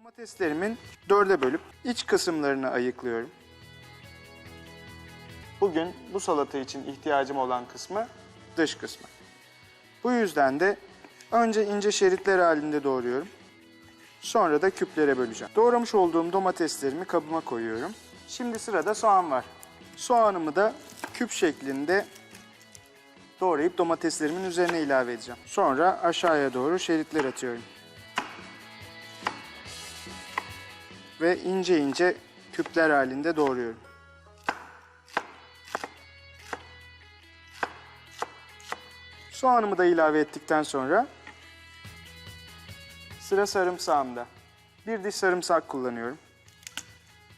Domateslerimin dörde bölüp iç kısımlarını ayıklıyorum. Bugün bu salata için ihtiyacım olan kısmı dış kısmı. Bu yüzden de önce ince şeritler halinde doğruyorum. Sonra da küplere böleceğim. Doğramış olduğum domateslerimi kabıma koyuyorum. Şimdi sırada soğan var. Soğanımı da küp şeklinde doğrayıp domateslerimin üzerine ilave edeceğim. Sonra aşağıya doğru şeritler atıyorum. Ve ince ince küpler halinde doğruyorum. Soğanımı da ilave ettikten sonra sıra sarımsağımda. Bir diş sarımsak kullanıyorum.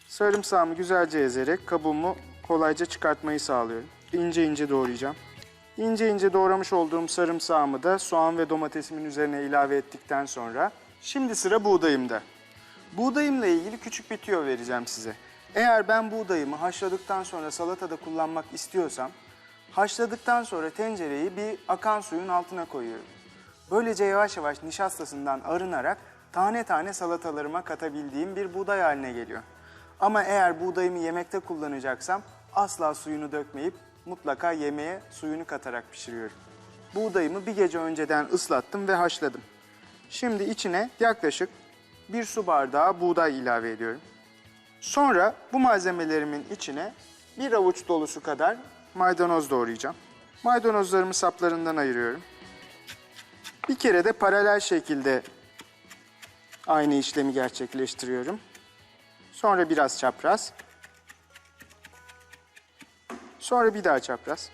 Sarımsağımı güzelce ezerek kabuğumu kolayca çıkartmayı sağlıyorum. İnce ince doğrayacağım. İnce ince doğramış olduğum sarımsağımı da soğan ve domatesimin üzerine ilave ettikten sonra şimdi sıra buğdayımda. Buğdayımla ilgili küçük bir tüyo vereceğim size. Eğer ben buğdayımı haşladıktan sonra salatada kullanmak istiyorsam haşladıktan sonra tencereyi bir akan suyun altına koyuyorum. Böylece yavaş yavaş nişastasından arınarak tane tane salatalarıma katabildiğim bir buğday haline geliyor. Ama eğer buğdayımı yemekte kullanacaksam asla suyunu dökmeyip mutlaka yemeğe suyunu katarak pişiriyorum. Buğdayımı bir gece önceden ıslattım ve haşladım. Şimdi içine yaklaşık bir su bardağı buğday ilave ediyorum. Sonra bu malzemelerimin içine bir avuç dolusu kadar maydanoz doğrayacağım. Maydanozlarımı saplarından ayırıyorum. Bir kere de paralel şekilde aynı işlemi gerçekleştiriyorum. Sonra biraz çapraz. Sonra bir daha çapraz.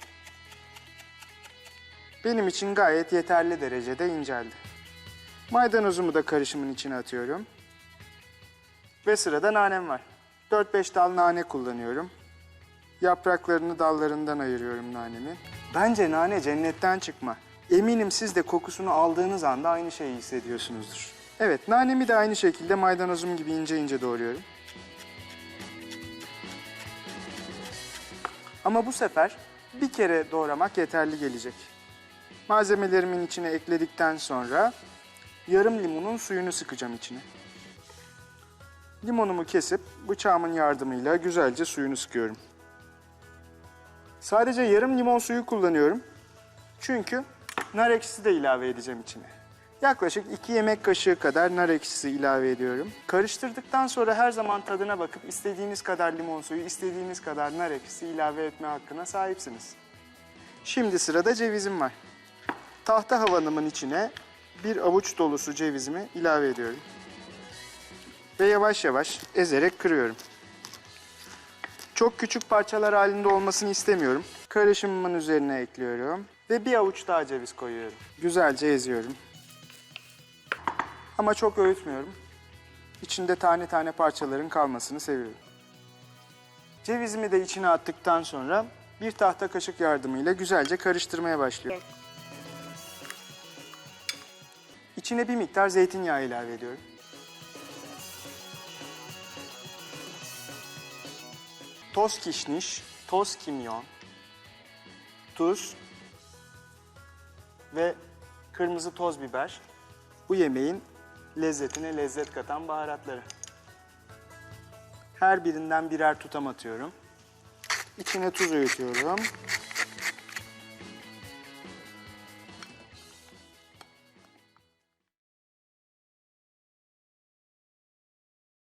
Benim için gayet yeterli derecede inceldi. Maydanozumu da karışımın içine atıyorum. Ve sırada nanem var. 4-5 dal nane kullanıyorum. Yapraklarını dallarından ayırıyorum nanemi. Bence nane cennetten çıkma. Eminim siz de kokusunu aldığınız anda aynı şeyi hissediyorsunuzdur. Evet, nanemi de aynı şekilde maydanozum gibi ince ince doğruyorum. Ama bu sefer bir kere doğramak yeterli gelecek. Malzemelerimin içine ekledikten sonra yarım limonun suyunu sıkacağım içine. Limonumu kesip bıçağımın yardımıyla güzelce suyunu sıkıyorum. Sadece yarım limon suyu kullanıyorum. Çünkü nar ekşisi de ilave edeceğim içine. Yaklaşık 2 yemek kaşığı kadar nar ekşisi ilave ediyorum. Karıştırdıktan sonra her zaman tadına bakıp istediğiniz kadar limon suyu, istediğiniz kadar nar ekşisi ilave etme hakkına sahipsiniz. Şimdi sırada cevizim var. Tahta havanımın içine bir avuç dolusu cevizimi ilave ediyorum. Ve yavaş yavaş ezerek kırıyorum. Çok küçük parçalar halinde olmasını istemiyorum. Karışımımın üzerine ekliyorum ve bir avuç daha ceviz koyuyorum. Güzelce eziyorum. Ama çok öğütmüyorum. İçinde tane tane parçaların kalmasını seviyorum. Cevizimi de içine attıktan sonra bir tahta kaşık yardımıyla güzelce karıştırmaya başlıyorum. İçine bir miktar zeytinyağı ilave ediyorum. Toz kişniş, toz kimyon, tuz ve kırmızı toz biber bu yemeğin lezzetine lezzet katan baharatları. Her birinden birer tutam atıyorum. İçine tuz öğütüyorum.